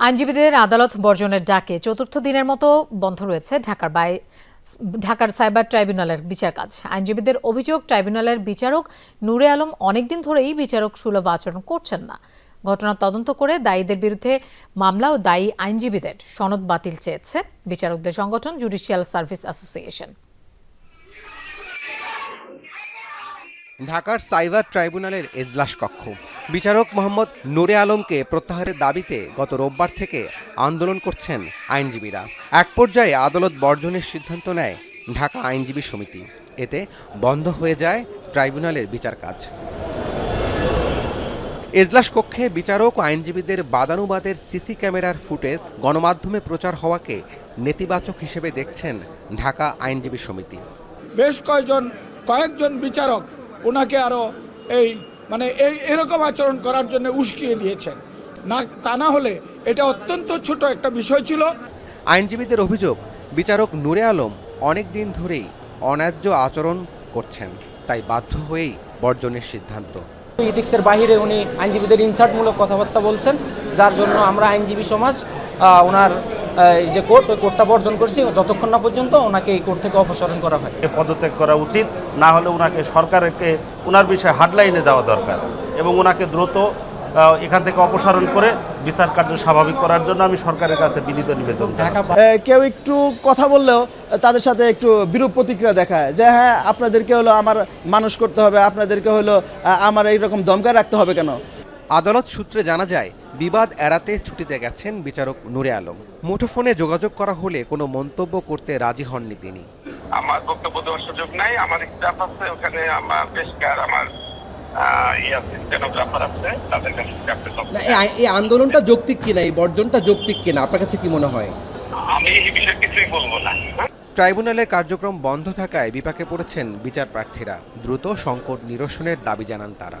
আইনজীবীদের আদালত বর্জনের ডাকে চতুর্থ দিনের মতো বন্ধ রয়েছে ঢাকার বাই ঢাকার সাইবার ট্রাইব্যুনালের বিচার কাজ। আইনজীবীদের অভিযোগ, ট্রাইব্যুনালের বিচারক নূরে আলম অনেকদিন ধরেই বিচারক সুলভ আচরণ করছেন না। ঘটনার তদন্ত করে দায়ীদের বিরুদ্ধে মামলা ও দায়ী আইনজীবীদের সনদ বাতিল চেয়েছে বিচারকদের সংগঠন জুডিশিয়াল সার্ভিস অ্যাসোসিয়েশন। ঢাকার সাইবার ট্রাইব্যুনালের এজলাস কক্ষ। বিচারক মোহাম্মদ নুরে আলমকে প্রত্যাহারের দাবিতে গত রোববার থেকে আন্দোলন করছেন আইনজীবীরা। এক পর্যায়ে আদালত বর্জনের সিদ্ধান্ত নেয় ঢাকা আইনজীবী সমিতি। এতে বন্ধ হয়ে যায় ট্রাইব্যুনালের বিচার কাজ। এজলাস কক্ষে বিচারক ও আইনজীবীদের বাদানুবাদের সিসি ক্যামেরার ফুটেজ গণমাধ্যমে প্রচার হওয়াকে নেতিবাচক হিসেবে দেখছেন ঢাকা আইনজীবী সমিতি। বেশ কয়েকজন কয়েকজন বিচারক ওনাকে আরও এই মানে এই এরকম আচরণ করার জন্য উস্কিয়ে দিয়েছেন। না তা না হলে এটা অত্যন্ত ছোট একটা বিষয় ছিল। আইনজীবীদের অভিযোগ বিচারক নূরে আলম অনেক দিন ধরেই অন্যায্য আচরণ করছেন তাই বাধ্য হয়েই বর্জনের সিদ্ধান্ত। ইথিক্সের বাইরে উনি আইনজীবীদের ইনসার্টমূলক কথাবার্তা বলছেন যার জন্য আমরা আইনজীবী সমাজ ওনার যে কোর্ট ওই কোর্টটা বর্জন করছি যতক্ষণ না পর্যন্ত ওনাকে এই কোর্ট থেকে অপসারণ করা হয়। পদত্যাগ করা উচিত না হলে ওনাকে সরকারকে ওনার বিষয়ে হাডলাইনে যাওয়া দরকার। এবং ওনাকে দ্রুত এখান থেকে অপসারণ করে বিচার কার্য স্বাভাবিক করার জন্য আমি সরকারের কাছে বিনীত নিবেদন কেউ একটু কথা বললেও তাদের সাথে একটু বিরূপ প্রতিক্রিয়া দেখায় যে হ্যাঁ আপনাদেরকে হলো আমার মানুষ করতে হবে আপনাদেরকে হলো আমার এইরকম দমকা রাখতে হবে কেন? আদালত সূত্রে জানা যায় বিবাদ এড়াতে ছুটিতে গেছেন বিচারক নূরে আলম। মুঠোফোনে যোগাযোগ করা হলে কোনো মন্তব্য করতে রাজি হননি তিনি। আমার বক্তব্য দেওয়ার সুযোগ নাই আমার স্টাফ আছে ওখানে আমার পেশকার আমার ইয়ে এই আন্দোলনটা যৌক্তিক কিনা এই বর্জনটা যৌক্তিক কিনা আপনার কাছে কি মনে হয়? আমি এই বিষয়ে কিছুই বলব না। হ্যাঁ? ট্রাইব্যুনালের কার্যক্রম বন্ধ থাকায় বিপাকে পড়েছেন বিচার প্রার্থীরা। দ্রুত সংকট নিরসনের দাবি জানান তারা।